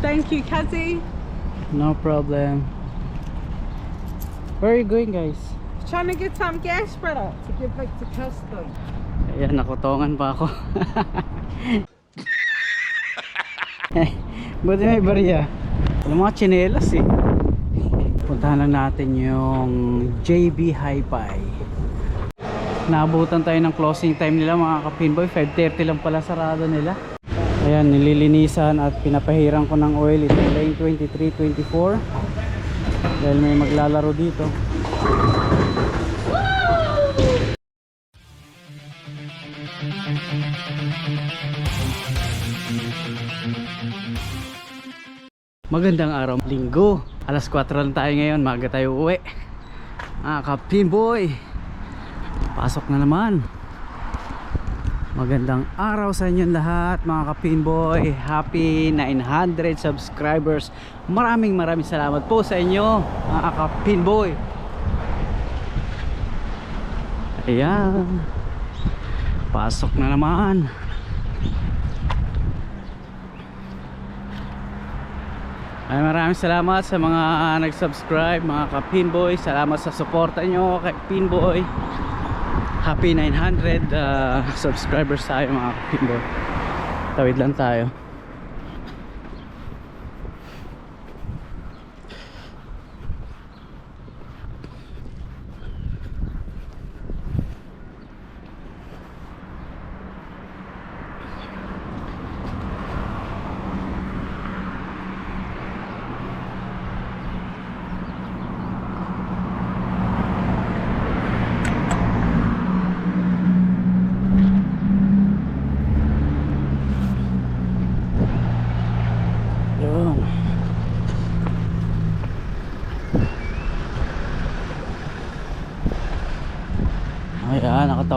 Thank you, Kazi. No problem. Where are you going guys? Trying to get some gas brother to give back to custom. Ayan, nakutongan pa ako. Buti may barya. Wala mga tsinelas eh. Puntahan lang natin yung JB Hi-Fi. Naabutan tayo ng closing time nila mga kapinboy. 5.30 lang pala sarado nila. Ayan, nililinisan at pinapahiran ko ng oil. Ito lane 23-24. Dahil may maglalaro dito. Magandang araw, linggo. Alas 4 lang tayo ngayon, maga tayo uwi. Ah, Kapin Boy. Pasok na naman. Magandang araw sa inyong lahat, mga Kapin Boy. Happy 900 subscribers. Maraming maraming salamat po sa inyo, mga Kapin Boy. Ayan. Pasok na naman. Ay maraming salamat sa mga nag-subscribe, mga ka-Pinboy. Salamat sa suporta nyo kay Pinboy. Happy 900 uh, subscribers tayo mga ka-Pinboy. Tawid lang tayo. Yun.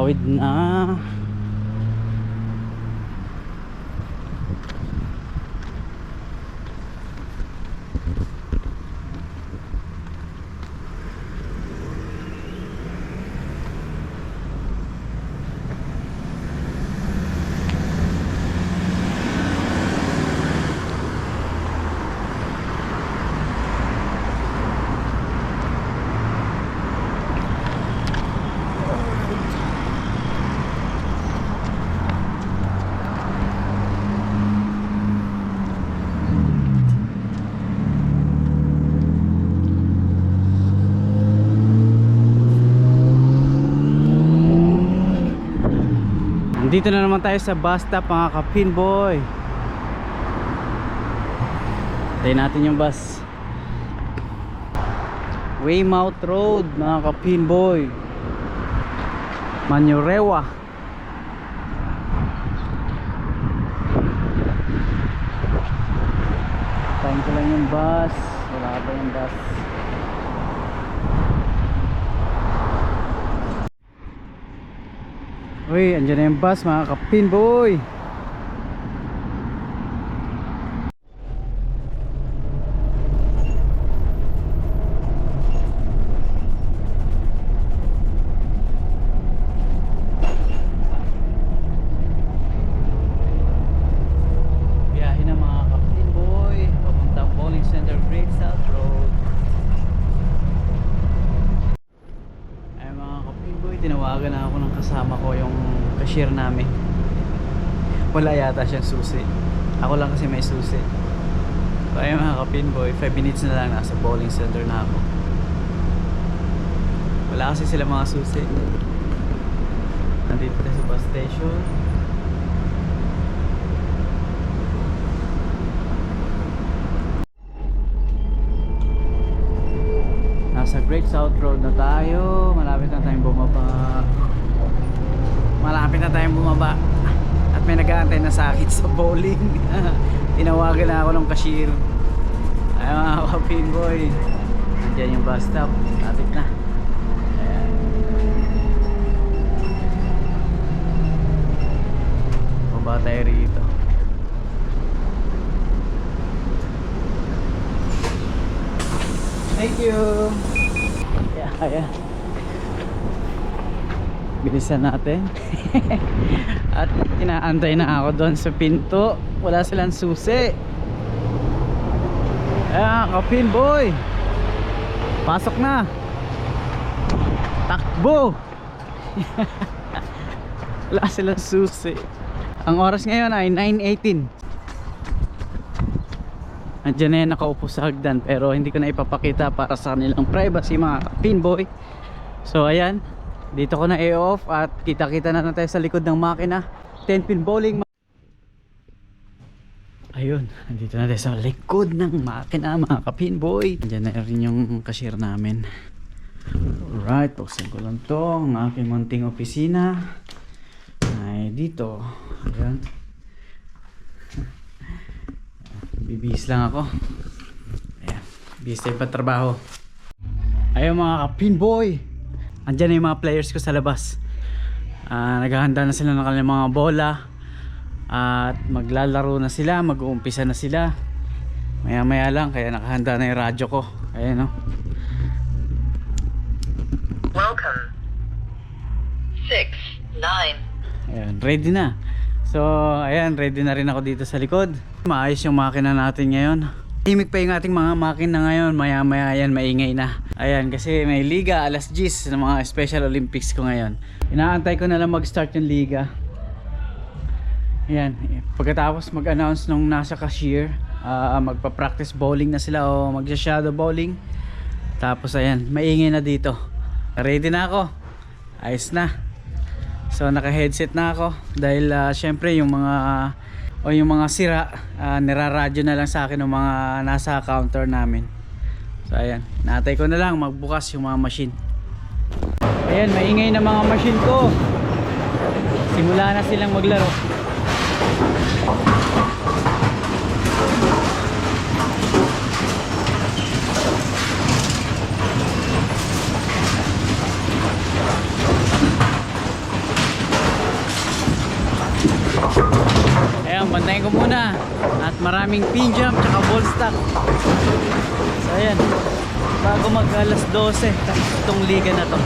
Nakatawid na. Dito na naman tayo sa bus stop mga ka-pinboy. Tayo natin yung bus. Weymouth Road mga ka-pinboy. Manurewa. Time ko lang yung bus. Wala pa yung bus. Uy, andyan na yung bus mga ka-pinboy. Biyahe na mga ka-pinboy. Papuntang Bowling Center, Great South Road. Ay mga kapinboy, tinawagan na ako ng kasama ko yung cashier namin. Wala yata siyang susi. Ako lang kasi may susi. Ayun mga kapinboy, 5 minutes na lang nasa bowling center na ako. Wala kasi sila mga susi. Nandito tayo sa bus station. Nasa Great South Road na tayo. Malapit na tayong bumaba. Malapit na tayong bumaba. At may nag-aantay na sa akin sa bowling. Tinawagan na ako ng cashier. Ay mga kapin boy. Nandiyan yung bus stop. Lapit na. Ayan. Baba tayo rito. Thank you. Yeah, yeah. Bilisan natin. At inaantay na ako doon sa pinto. Wala silang susi. Ayan, kapin boy. Pasok na. Takbo. Wala silang susi. Ang oras ngayon ay 9.18. Andiyan na yan nakaupo sa hagdan pero hindi ko na ipapakita para sa kanilang privacy mga pinboy. So ayan, dito ko na i-off at kita-kita na na sa likod ng makina. 10 pin bowling. Ayun, nandito na tayo sa likod ng makina mga kapinboy. Andiyan na rin yung cashier namin. Alright, buksan ko lang to. Ang aking munting opisina. Ay, dito. Ayan. Bibihis lang ako. Ayan. Bihis tayo pa trabaho. Ayun mga kapinboy. Andiyan na yung mga players ko sa labas. Ah, naghahanda na sila ng kanilang mga bola. At maglalaro na sila, mag-uumpisa na sila. Maya maya lang, kaya nakahanda na yung radyo ko. Ayan no. Welcome. Six, nine. Ayan, ready na. So, ayan, ready na rin ako dito sa likod. Maayos yung makina natin ngayon. Imik pa yung ating mga makina ngayon. Maya maya yan, maingay na. Ayan, kasi may liga alas 10 ng mga Special Olympics ko ngayon. Inaantay ko na lang mag-start yung liga. Ayan, pagkatapos mag-announce nung nasa cashier, ah, magpa-practice bowling na sila o magsa-shadow bowling. Tapos ayan, maingay na dito. Ready na ako. Ayos na. So naka-headset na ako dahil ah, syempre yung mga o yung mga sira uh, niraradyo na lang sa akin ng mga nasa counter namin. So ayan, natay ko na lang magbukas yung mga machine. Ayan, maingay na mga machine ko. Simula na silang maglaro. Ayan, bantayin ko muna. At maraming pin jump tsaka ball stack. So ayan, bago mag alas 12, itong liga na to.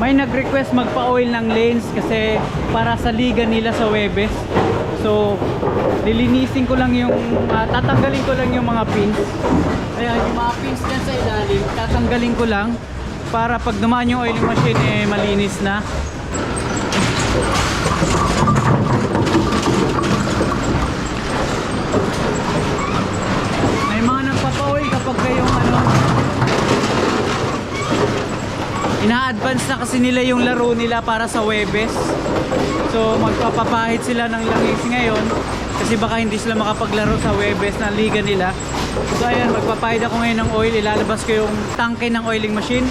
May nag-request magpa-oil ng lanes kasi para sa liga nila sa Webes. So, lilinisin ko lang yung, ah, tatanggalin ko lang yung mga pins. Ayan, yung mga pins dyan sa ilalim, tatanggalin ko lang para pag dumaan yung oiling machine eh malinis na. May mga nagpapa-oil kapag kayong ano Ina-advance na kasi nila yung laro nila para sa Webes. So magpapapahid sila ng langis ngayon kasi baka hindi sila makapaglaro sa Webes na liga nila. So ayan, magpapahid ako ngayon ng oil. Ilalabas ko yung tangke ng oiling machine.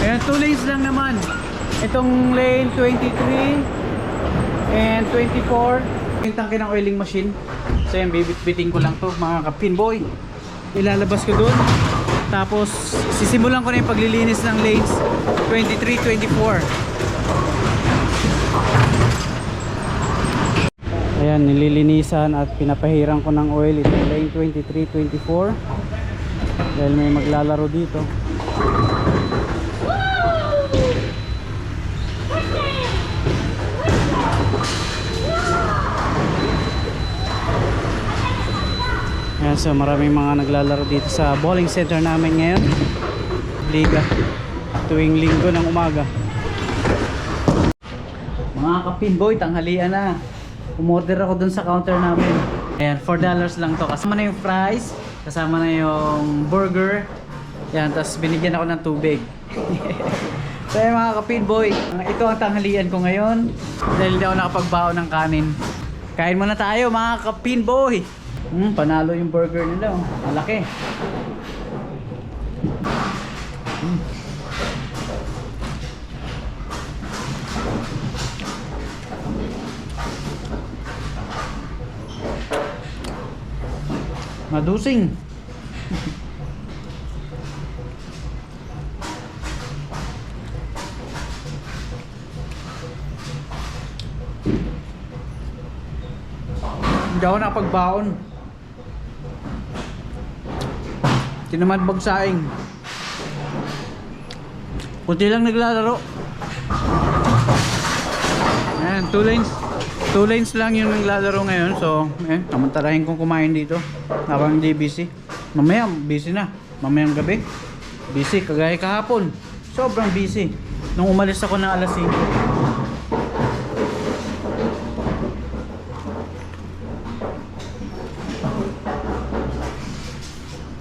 Ayan, two lanes lang naman. Itong lane 23 and 24 yung tangke ng oiling machine. So ayan, bibit-biting ko lang to mga kapinboy. Ilalabas ko doon. Tapos sisimulan ko na yung paglilinis ng lanes 23, 24. Ayan, nililinisan at pinapahiran ko ng oil itong lane 23, 24. Dahil may maglalaro dito. So maraming mga naglalaro dito sa bowling center namin ngayon. Liga. Tuwing linggo ng umaga. Mga kapinboy, tanghalian na. Umorder ako dun sa counter namin. Ayan, 4 dollars lang to. Kasama na yung fries, kasama na yung burger. Yan, tapos binigyan ako ng tubig. so ayan mga kapinboy, ito ang tanghalian ko ngayon. Dahil hindi ako nakapagbaon ng kanin. Kain muna tayo mga kapinboy. Hmm, panalo yung burger nila. Oh. Malaki. Hmm. Madusing. Hindi ako nakapagbaon. Tinamad magsaing. Kunti lang naglalaro. Ayan, two lanes. Two lanes lang yung naglalaro ngayon. So, eh, namantalahin kong kumain dito. Habang hindi busy. Mamaya, busy na. Mamayang gabi. Busy, kagaya kahapon. Sobrang busy. Nung umalis ako ng alas 5.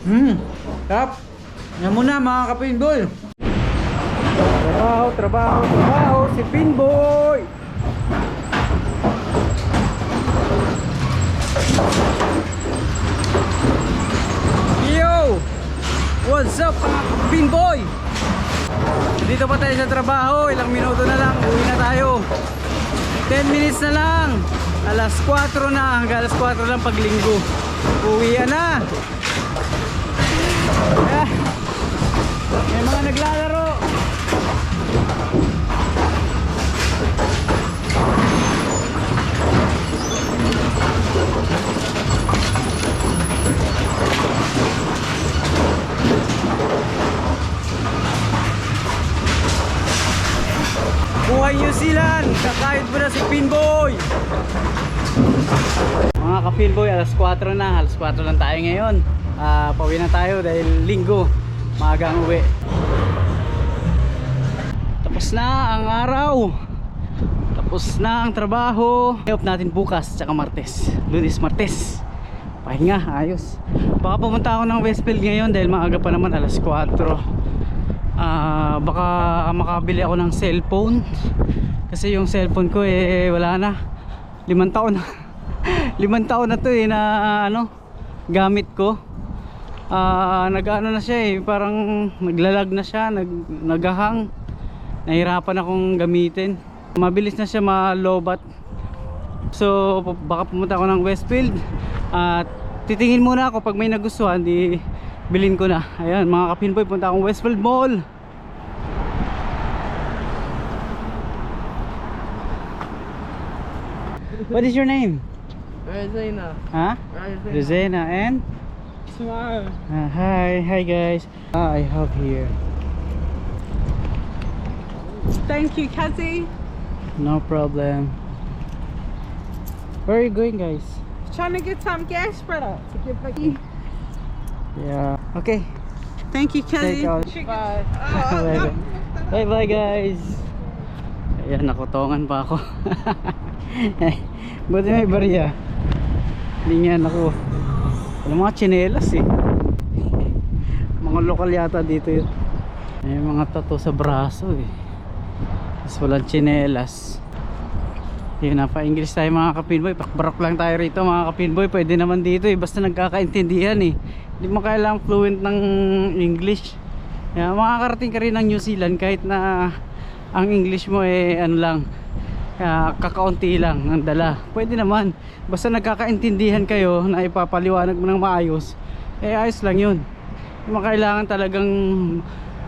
Hmm, tap. Yan muna mga kapinboy. Trabaho, trabaho, trabaho, si Pinboy. Yo! What's up mga Pinboy? Dito pa tayo sa trabaho, ilang minuto na lang, uwi na tayo. 10 minutes na lang. Alas 4 na, hanggang alas 4 lang pag linggo. Uwi na. Ah, may mga naglalaro. Buhay New Zealand! Kakahit mo na si Pinboy! Mga ka-Pinboy, alas 4 na. Alas 4 lang tayo ngayon. Ah, pauwi na tayo dahil linggo. Maagang uwi. Tapos na ang araw. Tapos na ang trabaho. Help natin bukas, tsaka Martes. Lunes, Martes. Pahinga, ayos. Baka pumunta ako ng Westfield ngayon dahil maaga pa naman, alas 4 ah baka makabili ako ng cellphone kasi yung cellphone ko eh wala na limang taon na limang taon na to eh na ano gamit ko ah nag-ano na siya eh parang naglalag na siya nag, nagahang nahirapan akong gamitin mabilis na siya malobat so baka pumunta ako ng Westfield at titingin muna ako pag may nagustuhan di bilhin ko na ayan mga kapinboy punta akong Westfield Mall What is your name? Rezina. Huh? Rosena and? Smile. Uh, hi, hi guys. Ah, I have here. Thank you, Kazi. No problem. Where are you going guys? Trying to get some gas brother to give back. Yeah. Okay. Thank you, Kazi. Take out. Bye. bye, bye bye guys. Ayan, nakutongan pa ako. Buti may barya. Hindi nga ako. Ano mga tsinelas eh. mga lokal yata dito yun. May mga tattoo sa braso eh. Tapos walang tsinelas. Yun na pa English tayo mga kapinboy. Pakbarok lang tayo rito mga kapinboy. Pwede naman dito eh. Basta nagkakaintindihan eh. Hindi mo kailangang fluent ng English. Kaya makakarating ka rin ng New Zealand kahit na ang English mo eh ano lang kaya kakaunti lang ang dala. Pwede naman. Basta nagkakaintindihan kayo na ipapaliwanag mo ng maayos eh ayos lang yun. Hindi mo kailangan talagang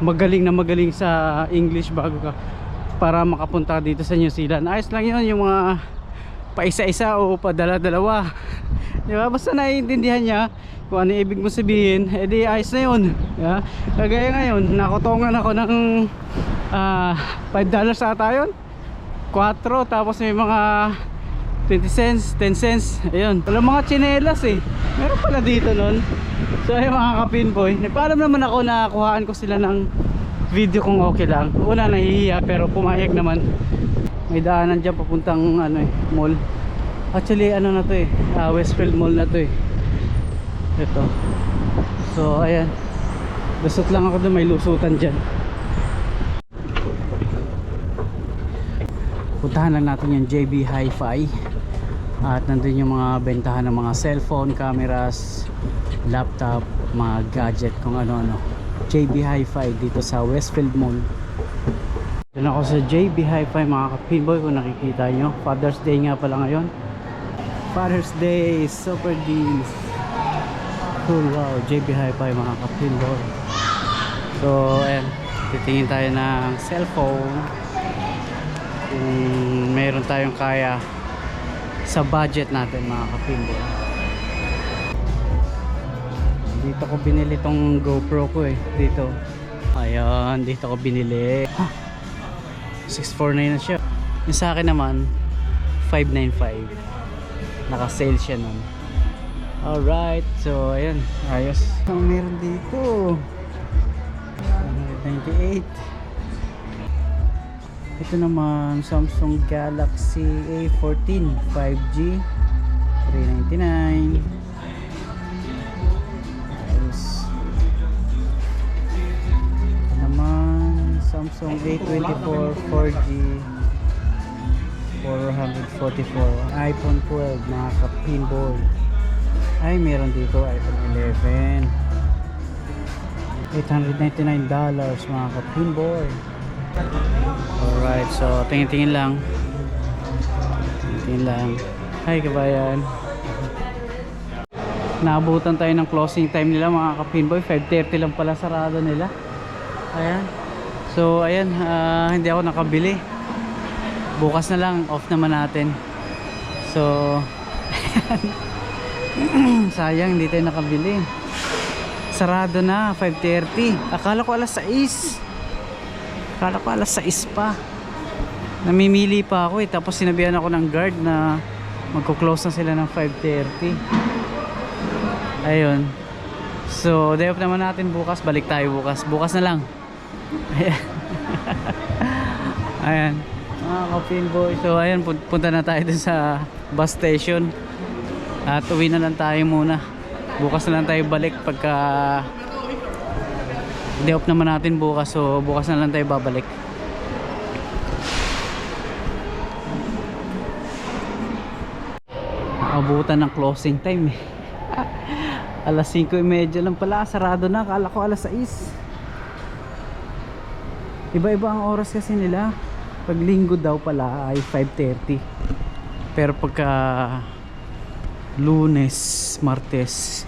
magaling na magaling sa English bago ka para makapunta dito sa New Zealand. Ayos lang yun yung mga paisa-isa o padala-dalawa. Di ba? Basta naiintindihan niya kung ano ibig mo sabihin edi ayos na yun. Yeah? kagaya ngayon nakutongan ako ng ah 5 dollars ata yun 4 tapos may mga 20 cents 10 cents. Ayun. Wala mga chinelas eh. Meron pala dito nun. So ayun mga kapinboy nagpaalam naman ako na kuhaan ko sila ng video kung okay lang. Una nahihiya pero pumayag naman. May daanan dyan papuntang ano eh mall. Actually ano na to eh ah, Westfield Mall na to eh. Ito. So ayan. Lusot lang ako doon may lusutan dyan puntahan lang natin yung JB Hi-Fi. At nandun yung mga bentahan ng mga cellphone, cameras laptop, mga gadget kung ano-ano. JB Hi-Fi dito sa Westfield Mall. Doon ako sa JB Hi-Fi mga kapinboy kung nakikita nyo. Father's Day nga pala ngayon. Father's Day super deals. Cool wow. JB Hi-Fi mga kapinboy. So ayan. Titingin tayo ng cellphone kung meron tayong kaya sa budget natin mga kapinboy dito ko binili tong GoPro ko eh dito. Ayun dito ko binili. Huh, 649 na siya. Yung sa akin naman 595 naka-sale siya nun. Alright so ayun ayos. Meron dito? 198 ito naman Samsung Galaxy A14 5G 399 ayos. Ito naman Samsung A24 4G 444 iPhone 12 mga ka-pinball ay meron dito iPhone 11 $899 mga ka-pinball alright so tingin-tingin lang. Tingin lang. Hi kabayan. Naabutan tayo ng closing time nila mga ka-pinboy. 5.30 lang pala sarado nila. Ayan. So ayan ah, hindi ako nakabili. Bukas na lang off naman natin. So sayang hindi tayo nakabili. Sarado na 5.30 akala ko alas 6 akala ko alas 6 pa. Namimili pa ako eh. Tapos sinabihan ako ng guard na magko-close na sila ng 5.30 ayun. So day off naman natin bukas. Balik tayo bukas. Bukas na lang. Ayan. Ayan mga kapin boy. So ayan. Pun- punta na tayo dun sa bus station. At uwi na lang tayo muna. Bukas na lang tayo balik pagka day off naman natin bukas so bukas na lang tayo babalik. Abutan ng closing time eh. Alas 5.30 lang pala sarado na. Akala ko alas 6 iba iba ang oras kasi nila. Pag linggo daw pala ay 5.30 pero pagka lunes, martes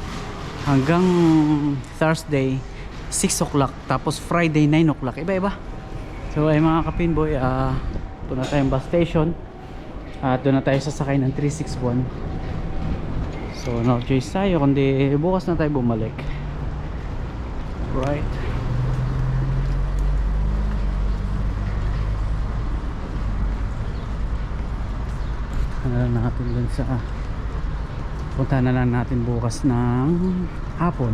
hanggang Thursday 6 o'clock tapos Friday 9 o'clock. Iba iba so ay mga kapinboy ah uh, na tayong bus station. At doon na tayo sasakay ng 361 so no choice tayo kundi bukas na tayo bumalik. Right. Lang natin dun sa punta na lang natin bukas ng hapon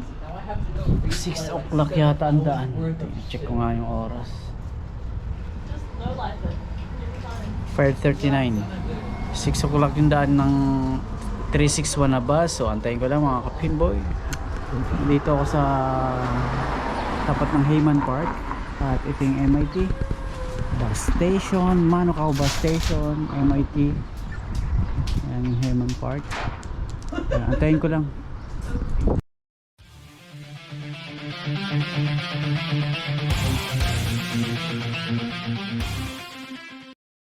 it. Now I have to go. 6 o'clock yata ang daan. Check ko nga yung oras. 5.39 6 o'clock yung daan ng 361 na bus. So antayin ko lang mga kapinboy dito ako sa tapat ng Hayman Park at ito yung MIT bus station Manukau bus station MIT yan yung Hayman Park. Ayan, antayin ko lang